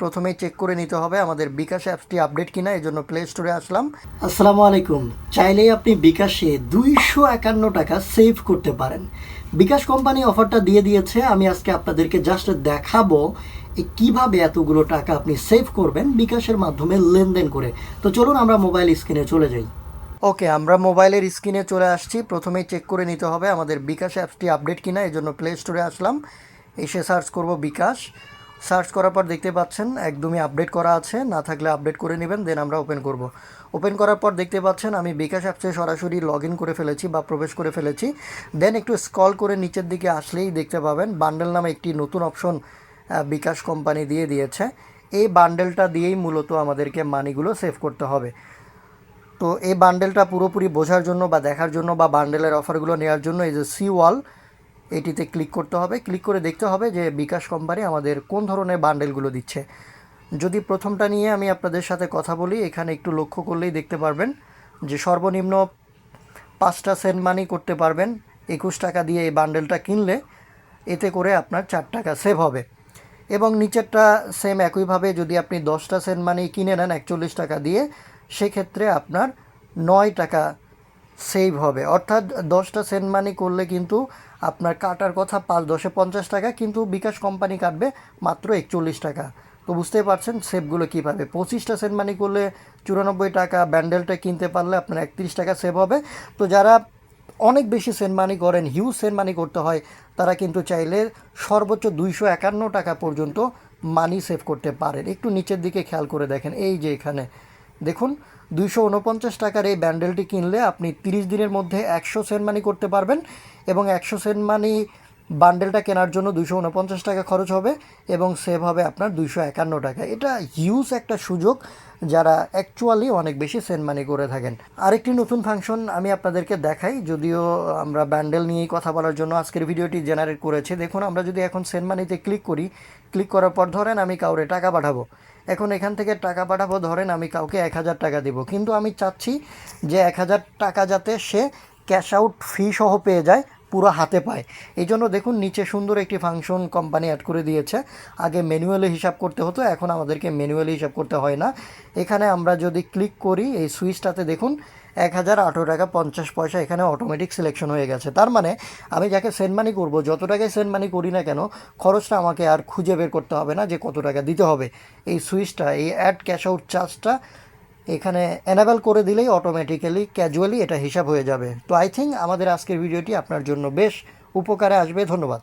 প্রথমেই চেক করে নিতে হবে আমাদের বিকাশ অ্যাপসটি আপডেট কিনা এই জন্য প্লে স্টোরে আসলাম। আসসালামু আলাইকুম। চাইলেই আপনি বিকাশে দুইশো একান্ন টাকা সেভ করতে পারেন। বিকাশ কোম্পানি অফারটা দিয়ে দিয়েছে। আমি আজকে আপনাদেরকে জাস্ট দেখাবো কীভাবে এতগুলো টাকা আপনি সেভ করবেন বিকাশের মাধ্যমে লেনদেন করে। তো চলুন আমরা মোবাইল স্ক্রিনে চলে যাই। ওকে আমরা মোবাইলের স্ক্রিনে চলে আসছি। প্রথমেই চেক করে নিতে হবে আমাদের বিকাশ অ্যাপসটি আপডেট কিনা এই জন্য প্লে স্টোরে আসলাম। এসে সার্চ করব বিকাশ। সার্চ করার পর দেখতে পাচ্ছেন, একদমই আপডেট করা আছে। না থাকলে আপডেট করে নেবেন, দেন আমরা ওপেন করব। ওপেন করার পর দেখতে পাচ্ছেন, আমি বিকাশ অ্যাপসে সরাসরি লগ ইন করে ফেলেছি বা প্রবেশ করে ফেলেছি। দেন একটু স্কল করে নিচের দিকে আসলেই দেখতে পাবেন, বান্ডেল নামে একটি নতুন অপশন বিকাশ কোম্পানি দিয়ে দিয়েছে। এই বান্ডেলটা দিয়েই মূলত আমাদেরকে মানিগুলো সেভ করতে হবে। তো এই বান্ডেলটা পুরোপুরি বোঝার জন্য বা দেখার জন্য বা বান্ডেলের অফারগুলো নেওয়ার জন্য এই যে সি ওয়াল এটিতে ক্লিক করতে হবে। ক্লিক করে দেখতে হবে যে বিকাশ কোম্পানি আমাদের কোন ধরনের বান্ডেলগুলো দিচ্ছে। যদি প্রথমটা নিয়ে আমি আপনাদের সাথে কথা বলি, এখানে একটু লক্ষ্য করলেই দেখতে পারবেন যে সর্বনিম্ন পাঁচটা সেন্ট মানি করতে পারবেন। একুশ টাকা দিয়ে এই বান্ডেলটা কিনলে এতে করে আপনার চার টাকা সেভ হবে। এবং নিচেরটা সেম একইভাবে যদি আপনি দশটা সেন্ট মানি কিনে নেন একচল্লিশ টাকা দিয়ে, সেক্ষেত্রে আপনার নয় টাকা সেভ হবে। অর্থাৎ দশটা সেন্ট মানি করলে কিন্তু আপনার কাটার কথা পাঁচ দশে পঞ্চাশ টাকা, কিন্তু বিকাশ কোম্পানি কাটবে মাত্র একচল্লিশ টাকা। তো বুঝতেই পারছেন সেভগুলো কীভাবে? পঁচিশটা সেন্ট মানি করলে চুরানব্বই টাকা ব্যান্ডেলটা কিনতে পারলে আপনার একত্রিশ টাকা সেভ হবে। তো যারা অনেক বেশি সেন্ট মানি করেন হিউজ সেন্ট মানি করতে হয়, তারা কিন্তু চাইলে সর্বোচ্চ দুইশো একান্ন টাকা পর্যন্ত মানি সেভ করতে পারেন। একটু নিচের দিকে খেয়াল করে দেখেন, এই যে এখানে। দেখুন, দুইশো উনপঞ্চাশ টাকার এই ব্যান্ডেলটি কিনলে আপনি তিরিশ দিনের মধ্যে একশো সেন্ট মানি করতে পারবেন এবং একশো সেন্ট মানি বান্ডেলটা কেনার জন্য দুশো উনপঞ্চাশ টাকা খরচ হবে এবং সেভ হবে আপনার দুইশো একান্ন টাকা। এটা হিউজ একটা সুযোগ যারা অ্যাকচুয়ালি অনেক বেশি সেন্ট মানি করে থাকেন। আরেকটি নতুন ফাংশন আমি আপনাদেরকে দেখাই, যদিও আমরা ব্যান্ডেল নিয়েই কথা বলার জন্য আজকের ভিডিওটি জেনারেট করেছি। দেখুন, আমরা যদি এখন সেন্ট মানিতে ক্লিক করি, ক্লিক করার পর ধরেন আমি কাউরে টাকা পাঠাবো। এখন এখান থেকে টাকা পাঠাবো, ধরেন আমি কাউকে এক হাজার টাকা দেবো। কিন্তু আমি চাচ্ছি যে এক হাজার টাকা যাতে সে ক্যাশ আউট ফি সহ পেয়ে যায় পুরো হাতে পায়। এই জন্য দেখুন, নিচে সুন্দর একটি ফাংশন কোম্পানি অ্যাড করে দিয়েছে। আগে ম্যানুয়ালি হিসাব করতে হতো, এখন আমাদেরকে ম্যানুয়ালি হিসাব করতে হয় না। এখানে আমরা যদি ক্লিক করি, এই সুইচটাতে দেখুন, এক হাজার আঠেরো টাকা পঞ্চাশ পয়সা এখানে অটোমেটিক সিলেকশন হয়ে গেছে। তার মানে আমি যাকে সেন্ড মানি করব, যত টাকায় সেন্ড মানি করি না কেন, খরচটা আমাকে আর খুঁজে বের করতে হবে না যে কত টাকা দিতে হবে। এই সুইচটা, এই অ্যাড ক্যাশ আউট চার্জটা এখানে এনাবেল করে দিলেই অটোমেটিক্যালি ক্যাজুয়ালি এটা হিসাব হয়ে যাবে। তো আই থিঙ্ক আমাদের আজকের ভিডিওটি আপনার জন্য বেশ উপকারে আসবে। ধন্যবাদ।